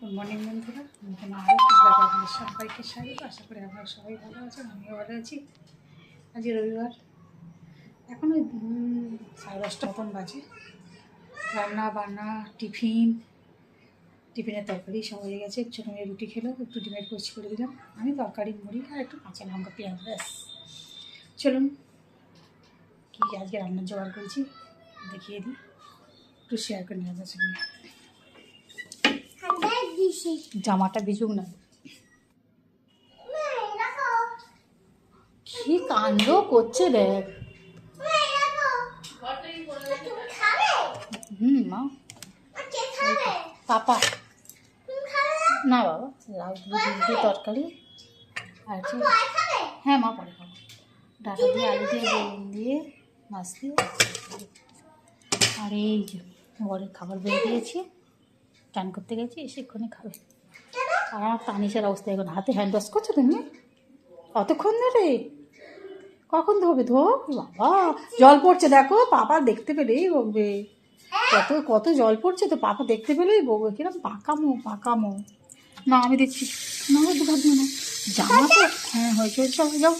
Good morning বন্ধুরা। নতুন আরও আপনাদের সবাইকে স্বাগত। আশা করি আপনারা সবাই ভালো আছেন, আমিও ভালো আছি। আজ রবিবার। এখন ওই সাড়ে দশটা মতন বাজে। রান্না বান্না, টিফিন, টিফিনের তরকারি সব হয়ে গেছে। ছোটো মেয়ে রুটি খেলো, একটু ডিমের পোস্ট করে দিলাম। আমি তরকারি, মুড়ি আর একটু কাঁচা লঙ্কা, পেঁয়াজ, ব্যাস। চলুন, কী আজকে রান্নার জোগাড় করেছি দেখিয়ে দিই। একটু শেয়ার করে নেওয়া যাচ্ছে। জামাটা ভিজুক না। কি কাণ্ড করছে দেখ। হুম মা। পাপা। না? বাবা লাউ দিয়ে তরকারি। আর হচ্ছে হ্যাঁ মা পরে খাব। ডাটা দিয়ে আলু দিয়ে বেগুন দিয়ে মাছ দিয়ে। আর এই যে ঘরের খাবার বেরিয়ে দিয়েছি চান করতে গেছি এসে এক্ষুনি খাবে। আর আমার তানিশের অবস্থা এখন। হাতে হ্যান্ড ওয়াশ করছ তুমি? কতক্ষণ ধরে? কখন ধোবে? ধো বাবা জল পড়ছে দেখো পাপা দেখতে পেলেই বকবে। কত কত জল পড়ছে তো পাপা দেখতে পেলেই বকবে। কিরম পাকামো পাকামো। না আমি দেখছি। না দু হাত না জামা তো হ্যাঁ হয়েছে চলো যাও।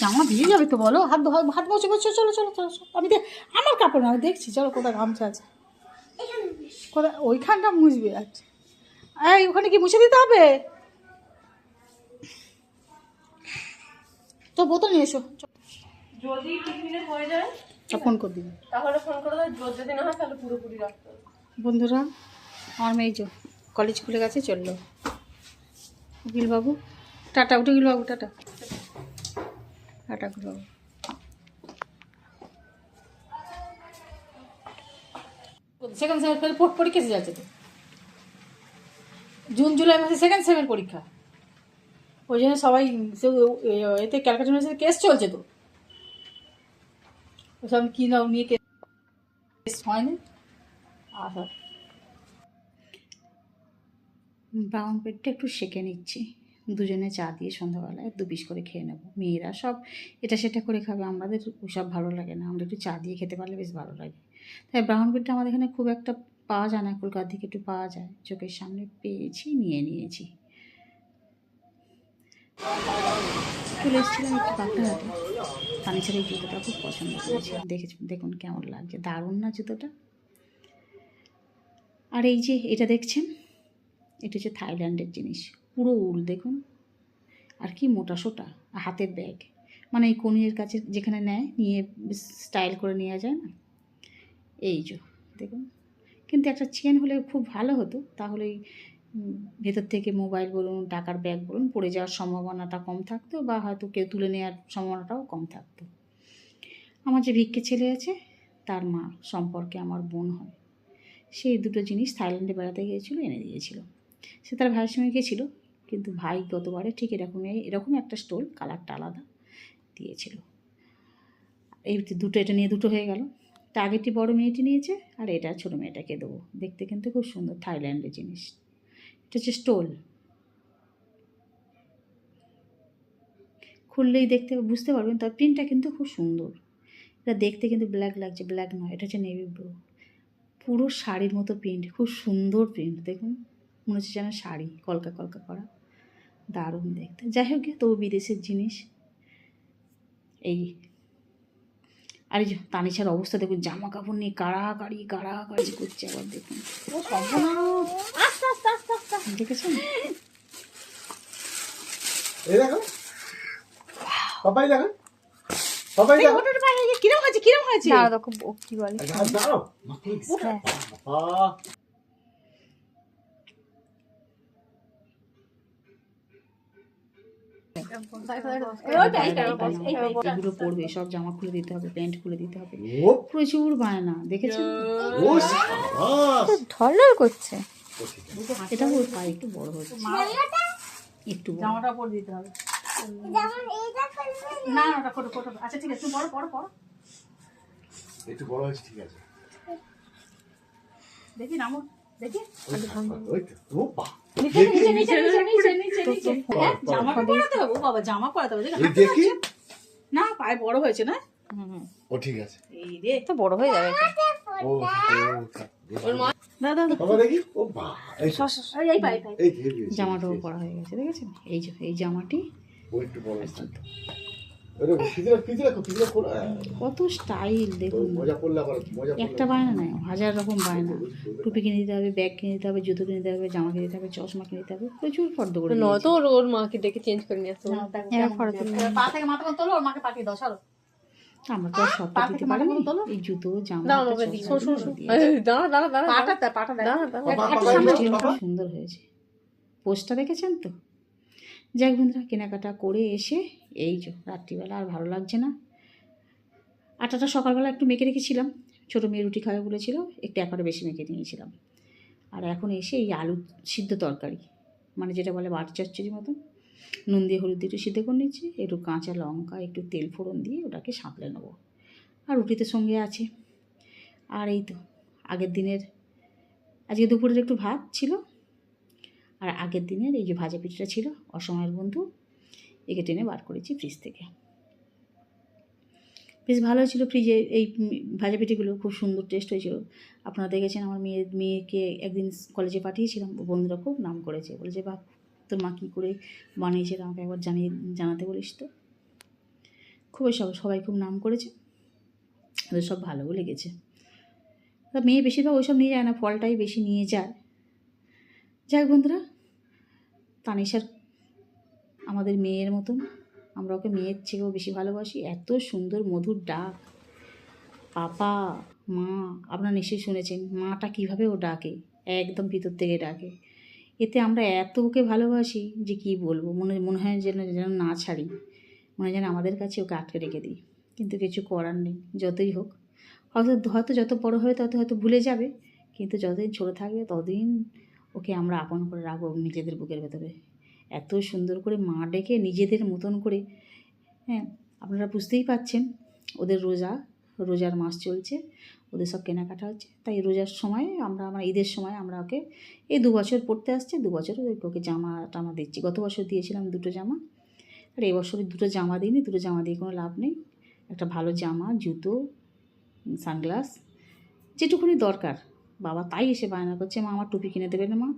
জামা ভিজে যাবে তো বলো। হাত ধো- হাত বসে বসে চলো চলো চলো চলো। আমি দেখ আমার কাপড় না আমি দেখছি। চলো কোথায় গামছা আছে। কোথায়? ওইখানটা মুছবে আচ্ছা। এই ওখানে কি মুছে দিতে হবে? তো বোতল নিয়ে এসো। যদি হয়ে যায়। ফোন করে দিবি। তাহলে ফোন করে দেয় যদি না হয় তাহলে পুরোপুরি রাখতে বন্ধুরা আমার মেয়ে যে কলেজ খুলে গেছে চলল। উকিল বাবু টাটা উঠে গিল বাবু টাটা। টাটা বাবু সেকেন্ড সেমেস্টার পরীক্ষা এসে যাচ্ছে তো। জুন জুলাই মাসে সেকেন্ড সেমের পরীক্ষা। ওই জন্য সবাই এতে ক্যালকাটা ইউনিভার্সিটির কেস চলছে তো। ওসব কী নাম নিয়ে কেস হয়নি? আচ্ছা। ব্রাউন ব্রেডটা একটু সেঁকে নিচ্ছি। দুজনে চা দিয়ে সন্ধ্যাবেলায় দু পিস করে খেয়ে নেব। মেয়েরা সব এটা সেটা করে খাবে। আমাদের ওসব ভালো লাগে না। আমরা একটু চা দিয়ে খেতে পারলে বেশ ভালো লাগে। তাই ব্রাউন ব্রেডটা আমাদের এখানে খুব একটা পাওয়া যায় না, কলকাতার দিকে একটু পাওয়া যায়। চোখের সামনে পেয়েছি, নিয়ে নিয়েছি। চলে এসেছিলাম একটু বাগদাহাটে ফার্নিচারের এই জুতোটা খুব পছন্দ করেছি। দেখেছি দেখুন কেমন লাগছে। দারুণ না জুতোটা? আর এই যে এটা দেখছেন? এটা হচ্ছে থাইল্যান্ডের জিনিস। পুরো উল, দেখুন। আর কি মোটা সোটা হাতের ব্যাগ মানে এই কনির কাছে যেখানে নেয়, নিয়ে স্টাইল করে নেওয়া যায় না? এই যে, দেখুন। কিন্তু একটা চেন হলে খুব ভালো হতো। তাহলে ভেতর থেকে মোবাইল বলুন, টাকার ব্যাগ বলুন, পড়ে যাওয়ার সম্ভাবনাটা কম থাকতো বা হয়তো কেউ তুলে নেওয়ার সম্ভাবনাটাও কম থাকতো। আমার যে ভিক্ষে ছেলে আছে, তার মা সম্পর্কে আমার বোন হয়। সেই দুটো জিনিস থাইল্যান্ডে বেড়াতে গিয়েছিল, এনে দিয়েছিল। সে তার ভাইয়ের সঙ্গে গেছিল কিন্তু ভাই গতবারে ঠিক এরকমই এরকম একটা স্টোল কালারটা আলাদা, দিয়েছিল। এই দুটো, এটা নিয়ে দুটো হয়ে গেল। তা আগেরটি বড় মেয়েটি নিয়েছে, আর এটা ছোটো মেয়েটাকে দেবো। দেখতে কিন্তু খুব সুন্দর থাইল্যান্ডের জিনিস। এটা হচ্ছে স্টোল। খুললেই দেখতে বুঝতে পারবেন, তার প্রিন্টটা কিন্তু খুব সুন্দর। এটা দেখতে কিন্তু ব্ল্যাক লাগছে, ব্ল্যাক নয়, এটা হচ্ছে নেভি ব্লু। পুরো শাড়ির মতো প্রিন্ট, খুব সুন্দর প্রিন্ট, দেখুন। মনে হচ্ছে যেন শাড়ি, কলকা কলকা করা। দারুণ দেখতে। যাই হোক তবু বিদেশের জিনিস। এই আর এই যে তানিশার অবস্থা দেখুন জামা কাপড় নিয়ে কাড়াকাড়ি কাড়াকাড়ি করছে আবার দেখুন। দেখেছেন? এই দেখো। পাপাই দেখো। পাপাই দেখো। কিরম হয়েছে কিরম হয়েছে? কি বলে আচ্ছা, হাত দাঁড়াও হ্যাঁ। বাবা এগুলো পরবে সব জামা খুলে দিতে হবে প্যান্ট খুলে দিতে হবে। প্রচুর বায়না দেখেছেন? ঢলঢল করছে। এটা ওর পায়ে একটু বড় হচ্ছে একটু জামাটা পরে দিতে হবে। না? ওটা আচ্ছা ঠিক আছে তুমি বড় পড়ো পড়ো একটু বড় হয়েছে ঠিক আছে। দেখি নামো। দেখি। ও বাবা জামা পরাতে হবে? না পায়ে বড় হয়েছে না? ও ঠিক আছে। এই রে। তো বড় হয়ে যাবে ও ওর মা দাদা বাবা দেখি। ও বা এই এই পাই পাই পরা হয়ে গেছে দেখেছেন? এই যে এই জামাটি। ও একটু বড় কোন কত স্টাইল দেখুন। একটা বায়না নয় হাজার রকম বায়না। টুপি কিনে দিতে হবে ব্যাগ কিনে দিতে হবে জুতো কিনে দিতে হবে জামা কিনে দিতে হবে চশমা কিনে দিতে হবে প্রচুর ফর্দ করে ওর ওর মাকে ডেকে চেঞ্জ করে নিয়ে আসতো পা থেকে মাথা তোলো ওর মাকে পাঠিয়ে দাও সরো। আমরা তো আর দিতে পারি এই জুতো জামা দাঁড়া পাটা পাটা। সুন্দর হয়েছে। পোস্টটা দেখেছেন তো? যাক বন্ধুরা, কেনাকাটা করে এসে এই যে রাত্রিবেলা আর ভালো লাগছে না। আটাটা সকালবেলা একটু মেখে রেখেছিলাম। ছোটো মেয়ে রুটি খাবে বলেছিল, একটু একবারে বেশি মেখে নিয়েছিলাম। আর এখন এসে এই আলু সিদ্ধ তরকারি মানে যেটা বলে বাটি চচ্চড়ি মতন। নুন দিয়ে হলুদ দিয়ে একটু সিদ্ধ করে নিচ্ছি একটু কাঁচা লঙ্কা, একটু তেল ফোড়ন দিয়ে ওটাকে সাঁতলে নেব। আর রুটিতে সঙ্গে আছে। আর এই তো, আগের দিনের, আজকে দুপুরের একটু ভাত ছিল আর আগের দিনের এই যে ভাজা পিঠটা ছিল, অসময়ের বন্ধু, একে টেনে বার করেছি ফ্রিজ থেকে। বেশ ভালো ছিল ফ্রিজে এই ভাজা পিঠিগুলো, খুব সুন্দর টেস্ট হয়েছিল। আপনারা দেখেছেন আমার মেয়ে, মেয়েকে একদিন কলেজে পাঠিয়েছিলাম বন্ধুরা খুব নাম করেছে। বলেছে বাপ তোর মা কী করে বানিয়েছে, আমাকে একবার জানিয়ে, জানাতে বলিস তো? খুবই সব, সবাই খুব নাম করেছে। ওদের সব ভালোও লেগেছে। মেয়ে বেশিরভাগ ওইসব নিয়ে যায় না, ফলটাই বেশি নিয়ে যায়। যাক বন্ধুরা তানিশার আমাদের মেয়ের মতন। আমরা ওকে মেয়ের থেকেও বেশি ভালোবাসি। এত সুন্দর, মধুর ডাক। পাপা, মা, আপনারা নিশ্চয়ই শুনেছেন, মাটা কীভাবে ও ডাকে? একদম ভিতর থেকে ডাকে। এতে আমরা এত ওকে ভালোবাসি যে কি বলব? মনে মনে হয় যেন যেন না ছাড়ি। মনে হয় যেন আমাদের কাছে ওকে আটকে রেখে দিই। কিন্তু কিছু করার নেই, যতই হোক। হয়তো হয়তো যত বড় হবে তত হয়তো ভুলে যাবে। কিন্তু যতদিন ছোটো থাকবে, ততদিন ওকে আমরা আপন করে রাখব নিজেদের বুকের ভেতরে। এত সুন্দর করে মা ডেকে নিজেদের মতন করে। হ্যাঁ আপনারা বুঝতেই পাচ্ছেন, ওদের রোজা, রোজার মাস চলছে, ওদের সব কেনাকাটা হচ্ছে। তাই রোজার সময় আমরা আমরা ঈদের সময় আমরা ওকে এই দু বছর পড়তে আসছে, দু বছর ওকে জামা টামা দিচ্ছি। গত বছর দিয়েছিলাম দুটো জামা, আর এবছর দুটো জামা দিইনি, দুটো জামা দিয়ে কোনো লাভ নেই। একটা ভালো জামা, জুতো, সানগ্লাস, যেটুকুনি দরকার। বাবা তাই এসে বায়না করছে, মা, আমার টুপি কিনে দেবে না, মা?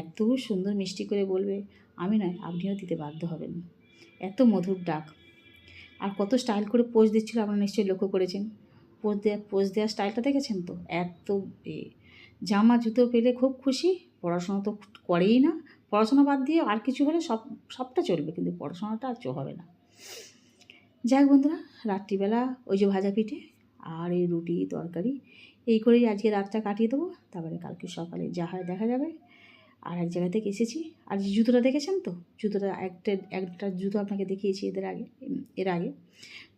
এত সুন্দর মিষ্টি করে বলবে, আমি নয়, আপনিও দিতে বাধ্য হবেন। এত মধুর ডাক। আর কত স্টাইল করে পোজ দিচ্ছিল, আপনারা নিশ্চয়ই লক্ষ্য করেছেন। পোজ দেওয়া পোজ দেওয়ার স্টাইলটা দেখেছেন তো? এত জামা, জুতো পেলে খুব খুশি, পড়াশোনা তো করেই না। পড়াশোনা বাদ দিয়ে আর কিছু হলে সব, সবটা চলবে, কিন্তু পড়াশোনাটা আর হবে না। যাক বন্ধুরা, রাত্রিবেলা ওই যে ভাজা পিঠে আর এই রুটি, তরকারি এই করেই আজকে রাতটা কাটিয়ে দেবো। তারপরে কালকে সকালে যা হয় দেখা যাবে। আর এক জায়গা থেকে এসেছি। আর যে জুতোটা দেখেছেন তো? জুতোটা একটা একটা জুতো আপনাকে দেখিয়েছি এদের আগে, এর আগে।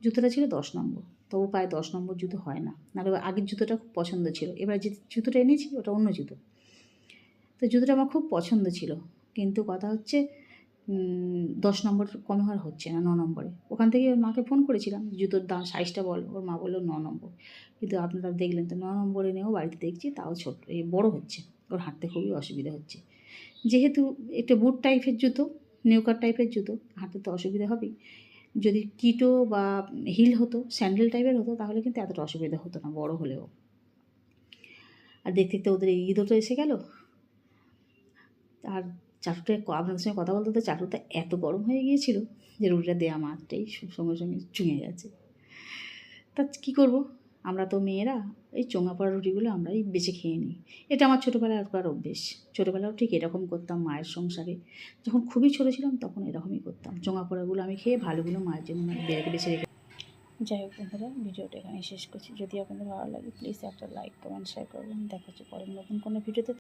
জুতোটা ছিল দশ নম্বর। তবু প্রায় দশ নম্বর জুতো হয় না। নাহলে আগের জুতোটা খুব পছন্দ ছিল। এবার যে জুতোটা এনেছি, ওটা অন্য জুতো। তো জুতোটা আমার খুব পছন্দ ছিল। কিন্তু কথা হচ্ছে দশ নম্বর কমে আর হচ্ছে না, ন নম্বরে। ওখান থেকে ওর মাকে ফোন করেছিলাম জুতোর দাম সাইজটা বল। ওর মা বলল, ন নম্বর। কিন্তু আপনারা দেখলেন তো, ন নম্বরে এনেও বাড়িতে দেখছি, তাও ছোট বড় হচ্ছে। ওর হাঁটতে খুবই অসুবিধা হচ্ছে। যেহেতু একটা বুট টাইপের জুতো নিউকার টাইপের জুতো, হাঁটতে তো অসুবিধা হবেই। যদি কিটো বা হিল হতো স্যান্ডেল টাইপের হতো, তাহলে কিন্তু এতটা অসুবিধা হতো না, বড় হলেও। আর দেখতে দেখতে ওদের ঈদও তো এসে গেল। আর চাটুটা আপনাদের সঙ্গে কথা বলতে তো চাটুটা এত গরম হয়ে গিয়েছিল যে রুটিটা দেওয়া মাত্রেই সঙ্গে সঙ্গে চুঙে গেছে। তা কী করব? আমরা তো মেয়েরা, এই চোঙা পড়া রুটিগুলো আমরাই বেছে খেয়ে নিই। এটা আমার ছোটোবেলার আর অভ্যেস। ছোটোবেলাও ঠিক এরকম করতাম মায়ের সংসারে। যখন খুবই ছোটো ছিলাম তখন এরকমই করতাম। চোঙা পড়াগুলো আমি খেয়ে ভালোগুলো মায়ের জন্য বেড়ে বেছে রেখে যাই হোক বন্ধুরা, ভিডিওটা এখানে শেষ করছি। যদি আপনাদের ভালো লাগে প্লিজ একটা লাইক কমেন্ট শেয়ার করবেন। দেখা হচ্ছে পরের নতুন কোনো ভিডিওতে।